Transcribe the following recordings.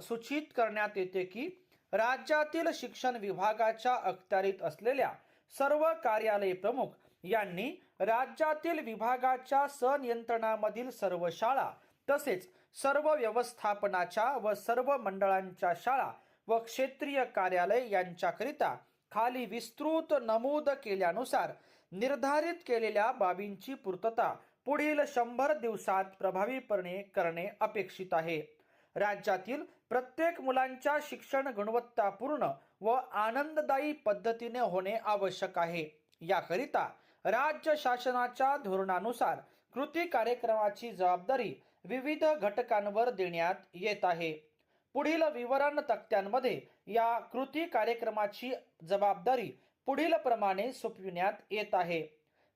सूचित करण्यात येते की राज्यातील शिक्षण विभागाच्या अखत्यारीत असलेल्या सर्व कार्यालय प्रमुख यांनी राज्यातील विभागाच्या संनियंत्रणामधील सर्व शाळा तसेच सर्व व्यवस्थापनाच्या व सर्व मंडळांच्या शाळा व क्षेत्रीय कार्यालय यांच्याकरिता खाली विस्तृत नमूद केल्यानुसार निर्धारित केलेल्या बाबींची पूर्तता पुढील शंभर दिवसात प्रभावीपणे करणे अपेक्षित आहे. राज्यातील प्रत्येक मुलांच्या शिक्षण गुणवत्तापूर्ण व आनंददायी पद्धतीने होणे आवश्यक आहे. याकरिता राज्य शासनाच्या धोरणानुसार कृती कार्यक्रमाची जबाबदारी विविध घटकांवर देण्यात येत आहे. पुढील विवरण तक्त्यांमध्ये या कृती कार्यक्रमाची जबाबदारी पुढील प्रमाणे सोपविण्यात येत आहे.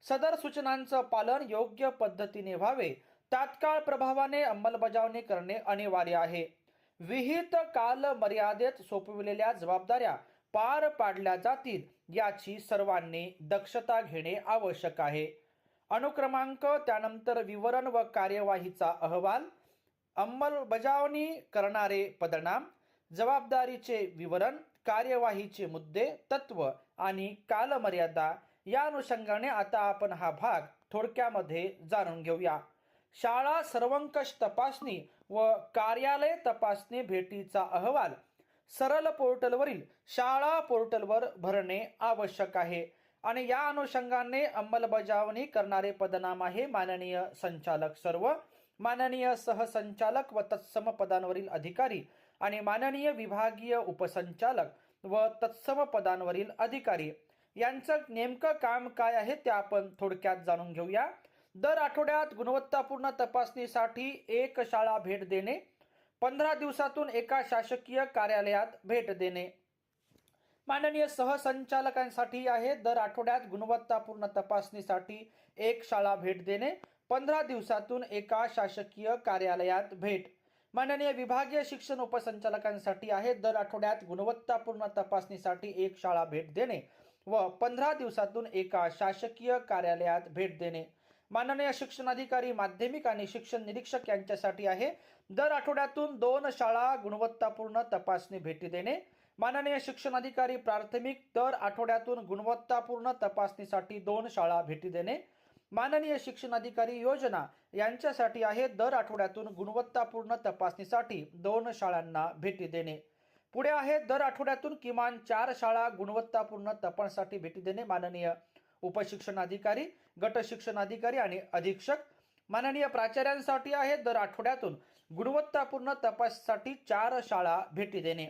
सदर सूचनांचं पालन योग्य पद्धतीने व्हावे तात्काळ प्रभावाने अंमलबजावणी करणे अनिवार्य आहे. विहित काल मर्यादेत सोपविलेल्या जबाबदाऱ्या पार पाडल्या जातील याची सर्वांनी दक्षता घेणे आवश्यक आहे. अनुक्रमांक त्यानंतर विवरण व कार्यवाहीचा अहवाल अंमलबजावणी करणारे पदनाम जबाबदारीचे विवरण कार्यवाहीचे मुद्दे तत्व आणि कालमर्यादा या अनुषंगाने आता आपण हा भाग थोडक्यामध्ये जाणून घेऊया. शाळा सर्वंकष तपासणी व कार्यालय तपासणी भेटीचा अहवाल सरल पोर्टलवरील शाळा पोर्टलवर भरणे आवश्यक आहे. आणि या अनुषंगाने अंमलबजावणी करणारे पदनाम आहे माननीय संचालक सर्व माननीय सहसंचालक व तत्सम पदांवरील अधिकारी आणि माननीय विभागीय उपसंचालक व तत्सम पदांवरील अधिकारी. यांचं नेमकं काम काय आहे ते आपण थोडक्यात जाणून घेऊया. दर आठवड्यात गुणवत्तापूर्ण तपासणीसाठी एक शाळा भेट देणे पंधरा दिवसातून एका शासकीय कार्यालयात भेट देणे. माननीय सहसंचालकांसाठी आहे दर आठवड्यात गुणवत्तापूर्ण तपासणीसाठी एक शाळा भेट देणे पंधरा दिवसातून एका शासकीय कार्यालयात भेट. माननीय विभागीय शिक्षण उपसंचालकांसाठी आहे दर आठवड्यात गुणवत्तापूर्ण तपासणीसाठी एक शाळा भेट देणे व पंधरा दिवसातून एका शासकीय कार्यालयात भेट देणे. माननीय शिक्षणाधिकारी माध्यमिक आणि शिक्षण निरीक्षक यांच्यासाठी आहे. दर आठवड्यातून दोन शाळा गुणवत्तापूर्ण तपासणी भेटी देणे. माननीय शिक्षणाधिकारी प्राथमिक दर आठवड्यातून गुणवत्तापूर्ण तपासणीसाठी दोन शाळा भेटी देणे. माननीय शिक्षणाधिकारी योजना यांच्यासाठी आहे. दर आठवड्यातून गुणवत्तापूर्ण तपासणीसाठी दोन शाळांना भेटी देणे. पुढे आहे. दर आठवड्यातून किमान चार शाळा गुणवत्तापूर्ण तपासणीसाठी भेटी देणे. माननीय उपशिक्षणाधिकारी गट शिक्षणाधिकारी आणि अधीक्षक माननीय प्राचार्यांसाठी आहे दर आठवड्यातून गुणवत्तापूर्ण तपाससाठी चार शाळा भेटी देणे.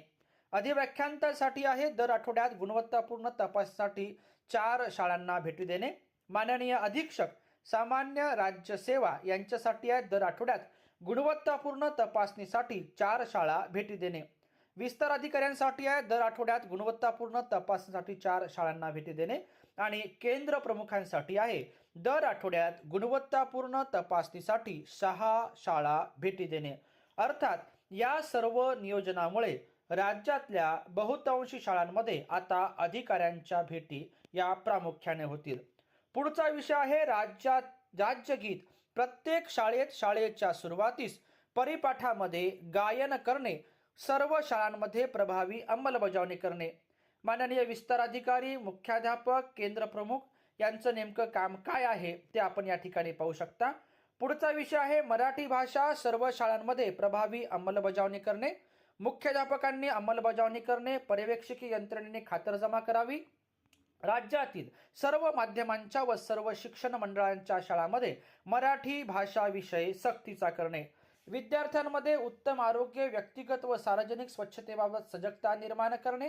अधिव्याख्यांतासाठी आहे. दर आठवड्यात गुणवत्तापूर्ण तपाससाठी चार शाळांना भेटी देणे. माननीय अधीक्षक सामान्य राज्य सेवा यांच्यासाठी आहे. दर आठवड्यात गुणवत्तापूर्ण तपासणीसाठी चार शाळा भेटी देणे. विस्तार अधिकाऱ्यांसाठी आहे. दर आठवड्यात गुणवत्तापूर्ण तपासणीसाठी चार शाळांना भेटी देणे. आणि केंद्र प्रमुखांसाठी आहे. दर आठवड्यात गुणवत्तापूर्ण तपासणीसाठी सहा शाळा भेटी देणे. अर्थात या सर्व नियोजनामुळे राज्यातल्या बहुतांशी शाळांमध्ये आता अधिकाऱ्यांच्या भेटी या प्रामुख्याने होतील. पुढचा विषय आहे राज्यात राज्यगीत. प्रत्येक शाळेत शाळेच्या सुरुवातीस परिपाठामध्ये गायन करणे सर्व शाळांमध्ये प्रभावी अंमलबजावणी करणे. माननीय विस्तार अधिकारी मुख्याध्यापक केंद्र प्रमुख यांचं नेमकं काम काय आहे ते आपण या ठिकाणी पाहू शकता. पुढचा विषय आहे मराठी भाषा सर्व शाळांमध्ये प्रभावी अंमलबजावणी करणे. मुख्याध्यापकांनी अंमलबजावणी करणे पर्यवेक्षकी यंत्रणेने खातरजमा करावी. राज्यातील सर्व माध्यमांच्या व सर्व शिक्षण मंडळांच्या शाळांमध्ये मराठी भाषा विषय सक्तीचा करणे. विद्यार्थ्यांमध्ये उत्तम आरोग्य व्यक्तिगत व सार्वजनिक स्वच्छतेबाबत सजगता निर्माण करणे.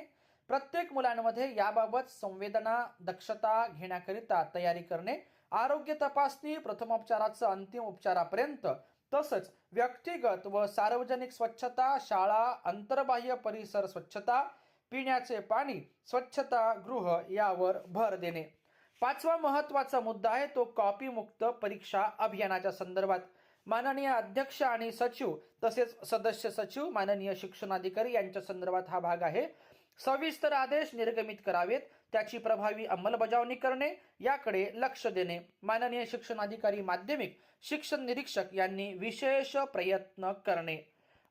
प्रत्येक मुलांमध्ये याबाबत संवेदना दक्षता घेण्याकरिता तयारी करणे आरोग्य तपासणी प्रथमोपचाराचं अंतिम उपचारापर्यंत तसंच व्यक्तिगत व सार्वजनिक स्वच्छता शाळा अंतर्बाह्य परिसर स्वच्छता पिण्याचे पाणी स्वच्छता गृह यावर भर देणे. पाचवा महत्त्वाचा मुद्दा आहे तो कॉपी मुक्त परीक्षा अभियानाच्या संदर्भात. माननीय अध्यक्ष आणि सचिव तसेच सदस्य सचिव माननीय शिक्षणाधिकारी यांच्या संदर्भात हा भाग आहे. सविस्तर आदेश निर्गमित करावेत त्याची प्रभावी अंमलबजावणी करणे याकडे लक्ष देणे. माननीय शिक्षणाधिकारी माध्यमिक शिक्षण निरीक्षक यांनी विशेष प्रयत्न करणे.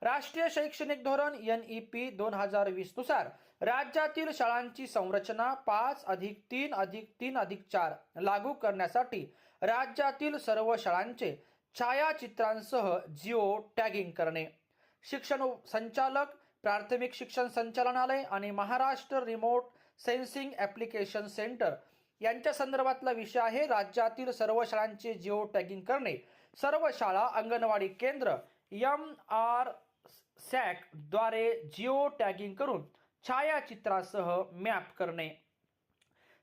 राष्ट्रीय शैक्षणिक धोरण एन ई पी दोन हजार वीसनुसार राज्यातील शाळांची संरचना पाच अधिक तीन अधिक तीन अधिक चार लागू करण्यासाठी राज्यातील सर्व शाळांचे छायाचित्रांसह जिओ टॅगिंग करणे. शिक्षण संचालक प्राथमिक शिक्षण संचालनालय आणि Maharashtra remote sensing application centre यांच्या संदर्भातला विषय आहे. राज्यातील सर्व शाळांचे जिओ टॅगिंग करणे. सर्व शाळा अंगणवाडी केंद्र एम आर सॅकद्वारे जिओ टॅगिंग करून छायाचित्रासह मॅप करणे.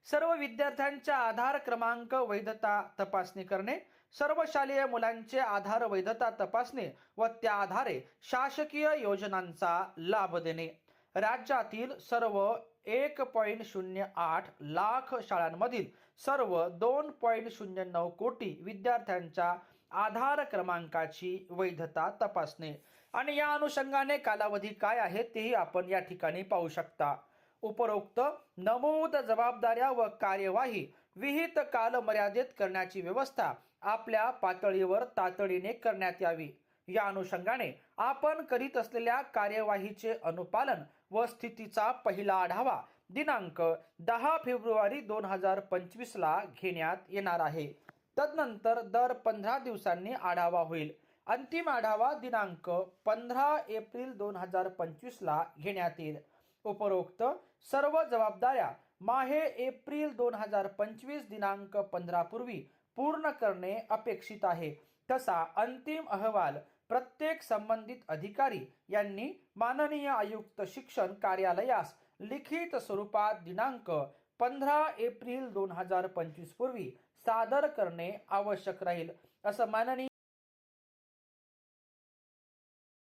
सर्व विद्यार्थ्यांच्या आधार क्रमांक वैधता तपासणी करणे. सर्व शालेय मुलांचे आधार वैधता तपासणे व त्या आधारे शासकीय योजनांचा लाभ देणे. राज्यातील सर्व एक पॉईंट शून्य आठ लाख शाळांमधील सर्व दोन पॉईंट शून्य नऊ कोटी विद्यार्थ्यांच्या आधार क्रमांकाची वैधता तपासणे. आणि या अनुषंगाने कालावधी काय आहे तेही आपण या ठिकाणी पाहू शकता. उपरोक्त नमूद जबाबदाऱ्या व कार्यवाही विहित कालमर्यादेत करण्याची व्यवस्था आपल्या पातळीवर तातडीने करण्यात यावी. या अनुषंगाने आपण करीत असलेल्या कार्यवाहीचे अनुपालन व स्थितीचा पहिला आढावा दिनांक दहा फेब्रुवारी दोन हजार पंचवीस ला घेण्यात येणार आहे. तदनंतर दर पंधरा दिवसांनी आढावा होईल. अंतिम आढावा दिनांक पंधरा एप्रिल दोन हजार पंचवीस ला घेण्यात येईल. उपरोक्त सर्व जबाबदाऱ्या माहे एप्रिल दोन हजार पंचवीस दिनांक पंधरा पूर्वी पूर्ण करणे अपेक्षित आहे. तसा अंतिम अहवाल प्रत्येक संबंधित अधिकारी यांनी माननीय आयुक्त शिक्षण कार्यालयास लिखित स्वरूपात दिनांक पंधरा एप्रिल दोन हजार पंचवीस पूर्वी सादर करणे आवश्यक राहील असं माननीय